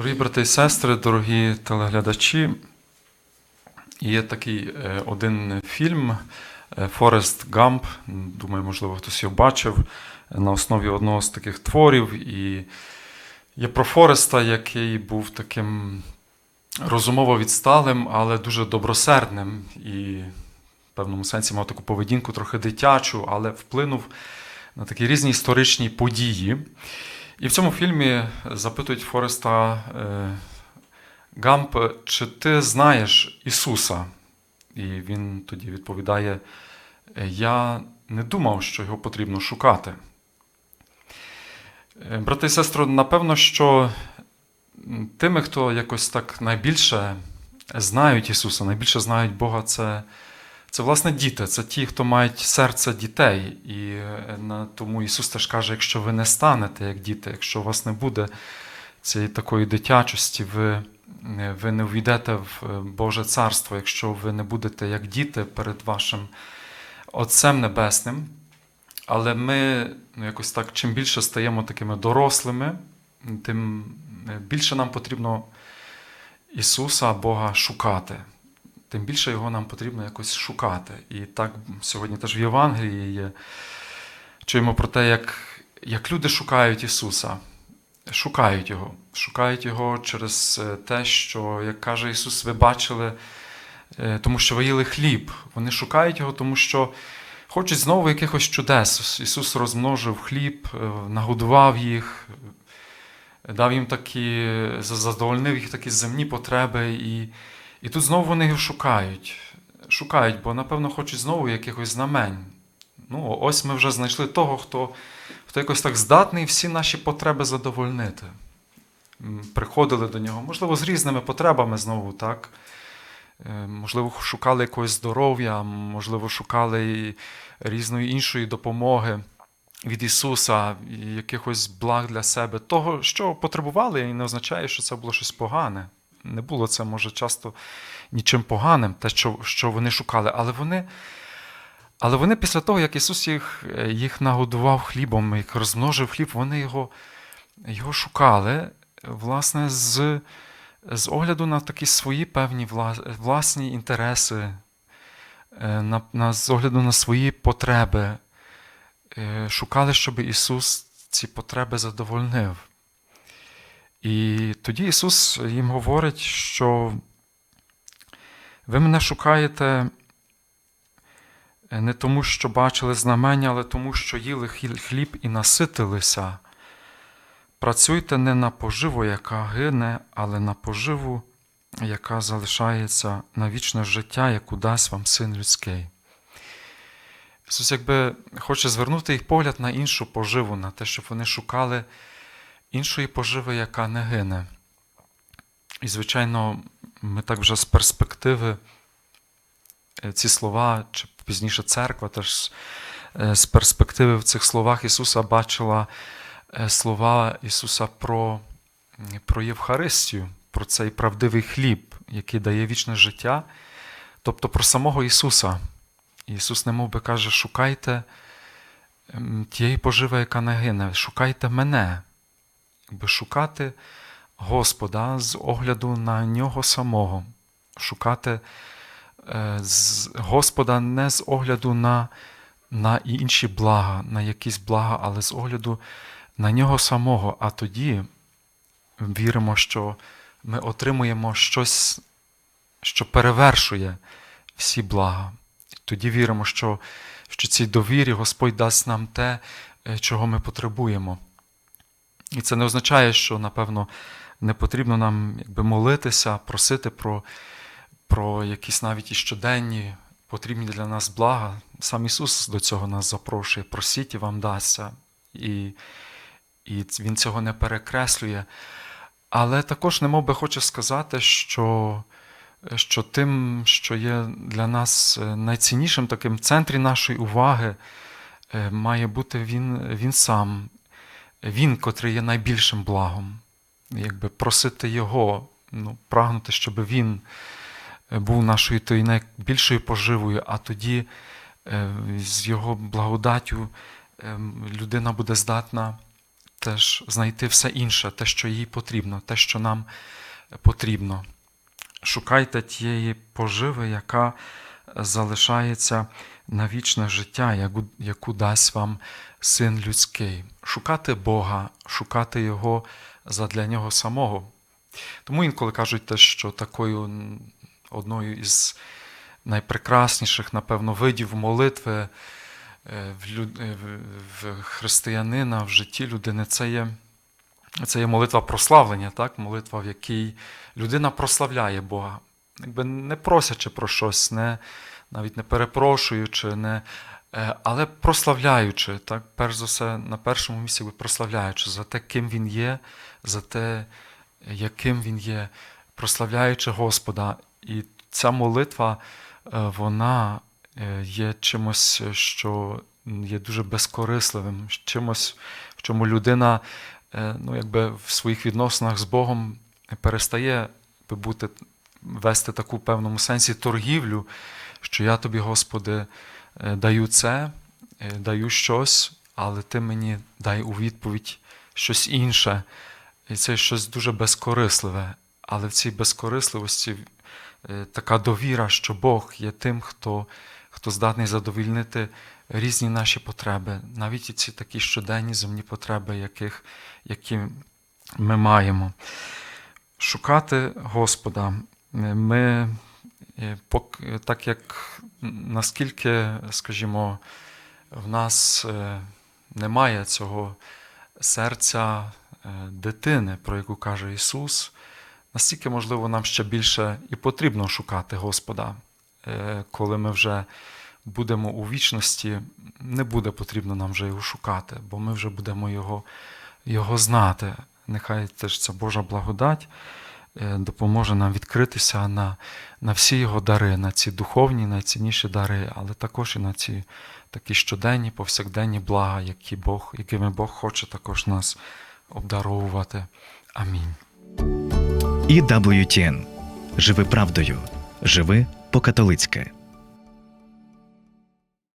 Дорогі брати і сестри, дорогі телеглядачі, є такий е, один фільм е, Форест Гамп. Думаю, можливо, хтось його бачив на основі одного з таких творів. І є про Фореста, який був таким розумово відсталим, але дуже добросердним. І в певному сенсі мав таку поведінку, трохи дитячу, але вплинув на такі різні історичні події. І в цьому фільмі запитують Фореста е, Гамп, чи ти знаєш Ісуса? І він тоді відповідає: Я не думав, що його потрібно шукати. Е, Брати і сестри, напевно, що тими, хто якось так найбільше знають Ісуса, найбільше знають Бога, це, це власне діти, це ті, хто мають серце дітей. І е, тому Ісус теж каже: якщо ви не станете як діти, якщо у вас не буде цієї такої дитячості, ви, е, ви не увійдете в е, Боже Царство, якщо ви не будете як діти перед вашим Отцем Небесним. Але ми ну, якось так, чим більше стаємо такими дорослими, тим більше нам потрібно Ісуса, Бога шукати. Тим більше його нам потрібно якось шукати. І так сьогодні теж в Євангелії є. Чуємо про те, як, як люди шукають Ісуса, шукають Його, шукають Його через е, те, що, як каже Ісус, ви бачили, е, тому що ви їли хліб. Вони шукають Його, тому що хочуть знову якихось чудес. Ісус розмножив хліб, е, нагодував їх, дав їм такі, задовольнив їх такі земні потреби. І, і тут знову вони його шукають. Шукають, бо, напевно, хочуть знову якихось знамень. Ну, ось ми вже знайшли того, хто, хто якось так здатний всі наші потреби задовольнити. Приходили до нього, можливо, з різними потребами знову, так? Е, Можливо, шукали якогось здоров'я, можливо, шукали різної іншої допомоги від Ісуса, якихось благ для себе. Того, що потребували, і не означає, що це було щось погане. Не було це, може, часто нічим поганим, те, що, що вони шукали, але вони. Але вони після того, як Ісус їх, їх нагодував хлібом, як розмножив хліб, вони його, його шукали, власне, з, з огляду на такі свої певні власні інтереси, е, на, на, з огляду на свої потреби. Е, Шукали, щоб Ісус ці потреби задовольнив. І тоді Ісус їм говорить, що ви мене шукаєте не тому, що бачили знамення, але тому, що їли хліб і наситилися. Працюйте не на поживу, яка гине, але на поживу, яка залишається на вічне життя, яку дасть вам син людський. Ісус якби хоче звернути їх погляд на іншу поживу, на те, щоб вони шукали іншої поживи, яка не гине. І, звичайно, ми так вже з перспективи е, ці слова, чи пізніше церква теж е, з перспективи в цих словах Ісуса бачила е, слова Ісуса про, про Євхаристію, про цей правдивий хліб, який дає вічне життя, тобто про самого Ісуса. Ісус немов би каже, шукайте тієї поживи, яка не гине, шукайте мене, якби шукати Господа з огляду на нього самого, шукати е, Господа не з огляду на, на інші блага, на якісь блага, але з огляду на нього самого. А тоді віримо, що ми отримуємо щось, що перевершує всі блага. Тоді віримо, що, що цій довірі Господь дасть нам те, е, чого ми потребуємо. І це не означає, що, напевно, не потрібно нам якби, молитися, просити про, про якісь навіть і щоденні потрібні для нас блага. Сам Ісус до цього нас запрошує. Просіть і вам дасться. І, і Він цього не перекреслює. Але також немов би хоче сказати, що що тим, що є для нас найціннішим таким в центрі нашої уваги, е, має бути він, він сам, він, котрий є найбільшим благом. Якби просити Його, ну, прагнути, щоб Він е, був нашою тою найбільшою поживою, а тоді е, з Його благодаттю е, людина буде здатна теж знайти все інше, те, що їй потрібно, те, що нам потрібно. Шукайте тієї поживи, яка залишається на вічне життя, яку, дасть вам син людський. Шукати Бога, шукати Його задля Нього самого. Тому інколи кажуть те, що такою одною із найпрекрасніших, напевно, видів молитви е, е, в християнина в житті людини це є, це є молитва прославлення, так? молитва, в якій людина прославляє Бога, якби не просячи про щось, не, навіть не перепрошуючи, не, е, але прославляючи, так? перш за все, на першому місці прославляючи за те, ким він є, за те, яким він є, прославляючи Господа. І ця молитва, е, вона е, є чимось, що є дуже безкорисливим, чимось, в чому людина ну, якби в своїх відносинах з Богом перестає бути, вести таку в певному сенсі торгівлю, що я тобі, Господи, е, даю це, е, даю щось, але ти мені дай у відповідь щось інше. І це щось дуже безкорисливе. Але в цій безкорисливості е, така довіра, що Бог є тим, хто, хто здатний задовільнити різні наші потреби, навіть і ці такі щоденні земні потреби, яких, які ми маємо. Шукати Господа. Ми, так як наскільки, скажімо, в нас е, немає цього серця е, дитини, про яку каже Ісус, настільки, можливо, нам ще більше і потрібно шукати Господа. Е, Коли ми вже будемо у вічності, не буде потрібно нам вже його шукати, бо ми вже будемо його, його знати. Нехай теж ця Божа благодать е, допоможе нам відкритися на, на всі його дари, на ці духовні, найцінніші дари, але також і на ці такі щоденні, повсякденні блага, які Бог, якими Бог хоче також нас обдаровувати. Амінь. І WTN. Живи правдою. Живи по-католицьки.